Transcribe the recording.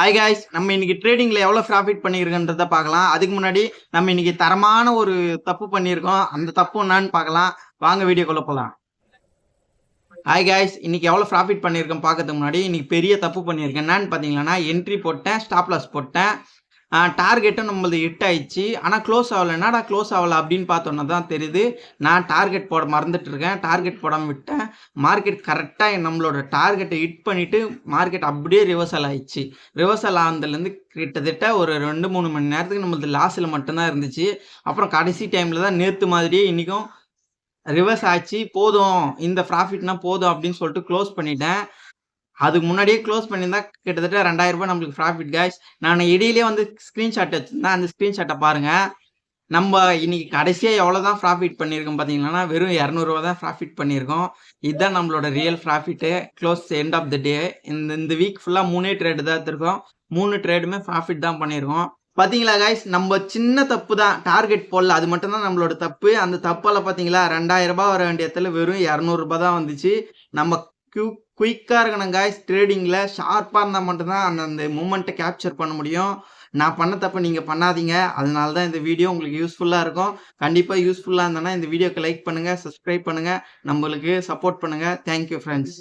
High guys நம்ம இன்னைக்கு ட்ரேடிங்ல எவ்வளவு ப்ராஃபிட் பண்ணியிருக்கன்றத பார்க்கலாம். அதுக்கு முன்னாடி நம்ம இன்னைக்கு தரமான ஒரு தப்பு பண்ணியிருக்கோம். அந்த தப்பு என்னன்னு பார்க்கலாம். வாங்க வீடியோக்குள்ள போகலாம் ஹாய் காய்ஸ் இன்னைக்கு எவ்வளோ ப்ராஃபிட் பண்ணியிருக்கேன் பார்க்கறதுக்கு முன்னாடி இன்னைக்கு பெரிய தப்பு பண்ணியிருக்கேன். என்னன்னு பார்த்தீங்கன்னா என்ட்ரி போட்டேன் ஸ்டாப்லாஸ் போட்டேன். டார்கெட்டும் நம்மளது ஹிட் ஆயிடுச்சு. ஆனால் க்ளோஸ் ஆகலை. என்னடா க்ளோஸ் ஆகலை அப்படின்னு பார்த்தோன்னா தான் தெரியுது. நான் டார்கெட் போட மறந்துட்டு இருக்கேன் டார்கெட் போடாமல் விட்டேன் மார்க்கெட் கரெக்டாக நம்மளோட டார்கெட்டை ஹிட் பண்ணிவிட்டு மார்க்கெட் அப்படியே ரிவர்சல் ஆயிடுச்சு. ரிவர்சல் ஆனதுலேருந்து கிட்டத்தட்ட ஒரு ரெண்டு மூணு மணி நேரத்துக்கு நம்மளது லாஸில் மட்டும்தான் இருந்துச்சு. அப்புறம் கடைசி டைமில் தான் நேற்று மாதிரியே இன்றைக்கும் ரிவர்ஸ் ஆச்சு. போதும். இந்த ப்ராஃபிட்னா போதும் அப்படின்னு சொல்லிட்டு க்ளோஸ் பண்ணிட்டேன். அதுக்கு முன்னாடியே க்ளோஸ் பண்ணியிருந்தா கிட்டத்தட்ட ரெண்டாயிரம் ரூபாய் நம்மளுக்கு ப்ராஃபிட் காய்ஸ் நான் இடையிலே வந்து ஸ்க்ரீன்ஷாட் வச்சுருந்தேன். அந்த ஸ்க்ரீன்ஷாட்டை பாருங்கள் நம்ம இன்னைக்கு கடைசியாக எவ்வளோ தான் ப்ராஃபிட் பண்ணியிருக்கோம் பார்த்தீங்கன்னா வெறும் இரநூறுவா தான் ப்ராஃபிட் பண்ணியிருக்கோம். இதுதான் நம்மளோட real profit close end of the day இந்த இந்த வீக் ஃபுல்லாக மூணே ட்ரேடு தான் எடுத்திருக்கோம். மூணு ட்ரேடுமே ப்ராஃபிட் தான் பண்ணியிருக்கோம். பார்த்தீங்களா காய்ஸ் நம்ம சின்ன தப்பு தான். டார்கெட் போடல. அது மட்டும் தான் நம்மளோட தப்பு. அந்த தப்பால் பார்த்தீங்களா ரெண்டாயிரம் ரூபாய் வர வேண்டிய இடத்துல வெறும் இரநூறுபா தான் வந்துச்சு. நம்ம க்யூ குயிக்காக இருக்கணும் காய்ஸ் ட்ரேடிங்கில் ஷார்ப்பாக இருந்தால் மட்டும்தான் அந்த அந்த மூமெண்ட்டை கேப்சர் பண்ண முடியும். நான் பண்ண தப்பு நீங்கள் பண்ணாதீங்க. அதனால தான் இந்த வீடியோ உங்களுக்கு யூஸ்ஃபுல்லாக இருக்கும். கண்டிப்பாக யூஸ்ஃபுல்லாக இருந்தேன்னா இந்த வீடியோக்கு லைக் பண்ணுங்கள் சப்ஸ்கிரைப் பண்ணுங்கள் நம்மளுக்கு சப்போர்ட் பண்ணுங்கள் தேங்க்யூ ஃப்ரெண்ட்ஸ்